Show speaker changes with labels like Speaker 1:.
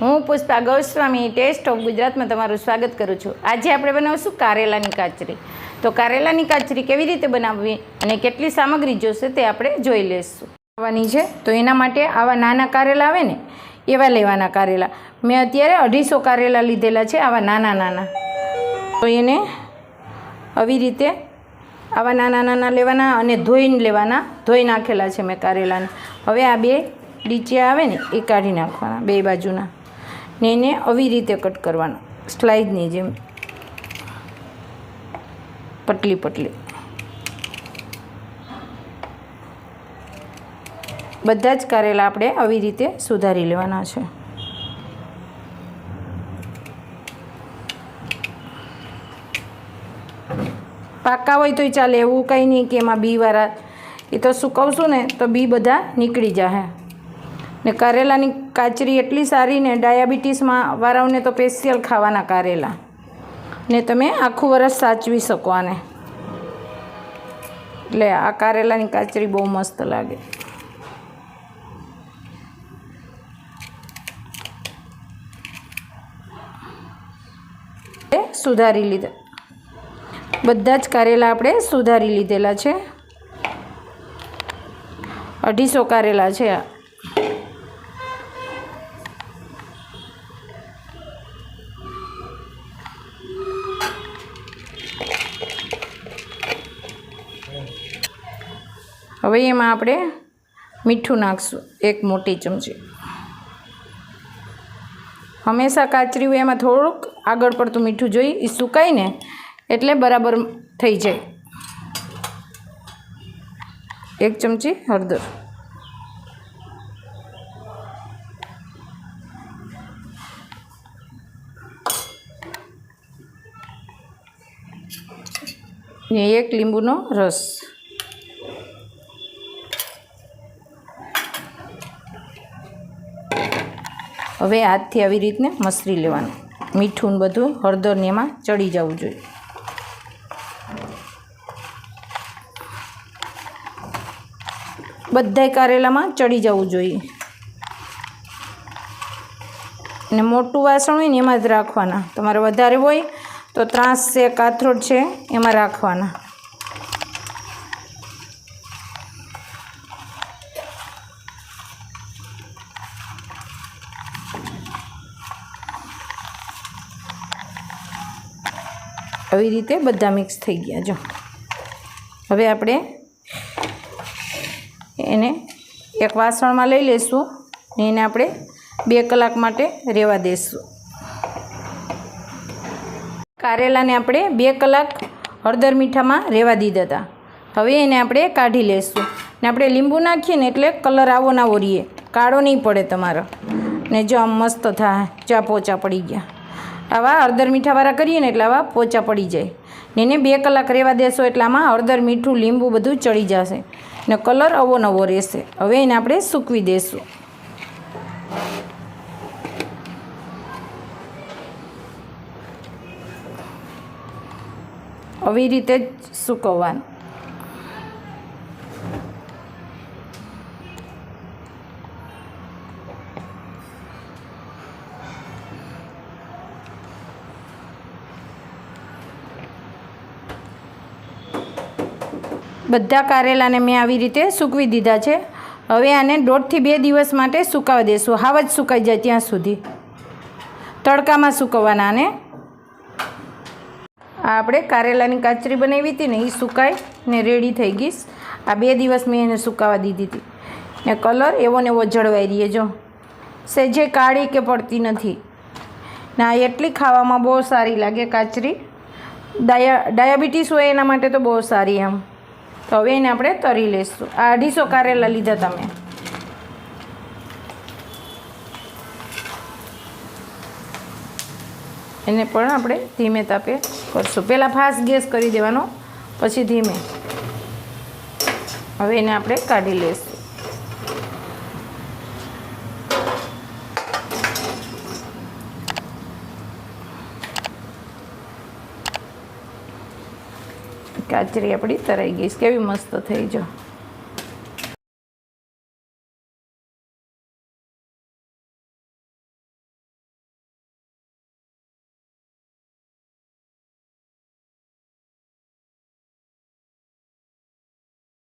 Speaker 1: હું Pushpa Goswami test of ગુજરાતમાં તમારું સ્વાગત કરું છું. આજે આપણે બનાવશું કારેલાની કાચરી. તો કારેલાની કાચરી કેવી રીતે બનાવવી અને કેટલી સામગ્રી જોશે તે આપણે જોઈ લઈશું આવવાની છે, તો એના માટે આવા નાના કારેલા આવે ને, એવા લેવાના કારેલા. મેં અત્યારે અઢીસો કારેલા લીધેલા છે, આવા નાના નાના. તો એને આવી રીતે આવા નાના નાના લેવાના અને ધોઈને લેવાના. ધોઈ નાખેલા છે મેં કારેલાને. હવે આ બે ડીચે આવે ને, એ કાઢી નાખવાના, બે બાજુના. ને એને આવી રીતે કટ કરવાનો. સ્લાઇડની જેમ. પટલી પટલી. બધા જ કારેલા આપણે આવી રીતે સુધારી લેવાના છે. પાકા હોય તોય ચાલે, એવું કંઈ નહીં કે એમાં બીવાળા એ તો સુકવશું ને, તો બી બધા નીકળી જશે ને કારેલાની કાચરી એટલી સારી ને ડાયાબિટીસમાં વાળાઓને તો સ્પેશિયલ ખાવાના કારેલા. ને તમે આખું વરસ સાચવી શકો આને. એટલે આ કારેલાની કાચરી બહુ મસ્ત લાગે. સુધારી લીધા. બધા જ કારેલા આપણે સુધારી લીધેલા છે. અઢીસો કારેલા છે હવે એમાં આપણે મીઠું નાખશું, એક મોટી ચમચી. હંમેશા કાચરી હોય એમાં થોડુંક આગળ પડતું મીઠું જોઈ એ સુકાઈને એટલે બરાબર થઈ જાય. એક ચમચી હળદર. ને એક લીંબુનો રસ. હવે હાથથી આવી રીતને મસરી લેવાનું. મીઠું બધું હળદર ને એમાં ચડી જવું જોઈએ. બધાય કારેલામાં ચડી જવું જોઈએ. અને મોટું વાસણ હોય ને એમાં જ રાખવાના. તમારે વધારે હોય તો ત્રાસ છે, કાથરોડ છે, એમાં રાખવાના. આવી રીતે બધા મિક્સ થઈ ગયા, જો. હવે આપણે એને એક વાસણમાં લઈ લઈશું ને એને આપણે બે કલાક માટે રહેવા દઈશું કારેલાને આપણે બે કલાક હળદર મીઠામાં રહેવા દીધા હતા. હવે એને આપણે કાઢી લઈશું ને આપણે લીંબુ નાખીએ ને એટલે કલર આવો ના ઓરીએ કાળો નહીં પડે તમારો. ને જો આમ મસ્ત થાય, ચા પોચા પડી ગયા. આવા હળદર મીઠાવાળા કરીએ ને એટલે આવા પોચા પડી જાય. ને એને બે કલાક રહેવા દેશો એટલે આમાં હળદર, મીઠું, લીંબુ બધું ચડી જશે. ને કલર અવો નવો રહેશે. હવે એને આપણે સૂકવી દઈશું આવી રીતે જ સૂકવવાનું. બધા કારેલાને મેં આવી રીતે સૂકવી દીધા છે. હવે આને દોઢથી બે દિવસ માટે સુકાવા દઈશું હાવ જ સુકાઈ જાય ત્યાં સુધી. તડકામાં સૂકવવાના આને. આ આપણે કારેલાની કાચરી બનાવી હતી ને એ સુકાઈ ને રેડી થઈ ગઈ આ બે દિવસ મેં એને સુકાવા દીધી હતી. ને કલર એવો ને એવો જળવાઈ રહીએ જો. સેજે કાળી કે પડતી નથી. ના એટલી ખાવામાં બહુ સારી લાગે કાચરી. ડાયા, ડાયાબિટીસ હોય એના માટે તો બહુ સારી એમ તો હવે એને આપણે તરી લઈશું આ અઢીસો કારેલા લીધા તમે. એને પણ આપણે ધીમે તાપે કરશું. પહેલાં ફાસ્ટ ગેસ કરી દેવાનો, પછી ધીમે. હવે એને આપણે કાઢી લઈશું કાચરી આપણી તરાઈ ગઈ છે. કેવી મસ્ત થઈ જો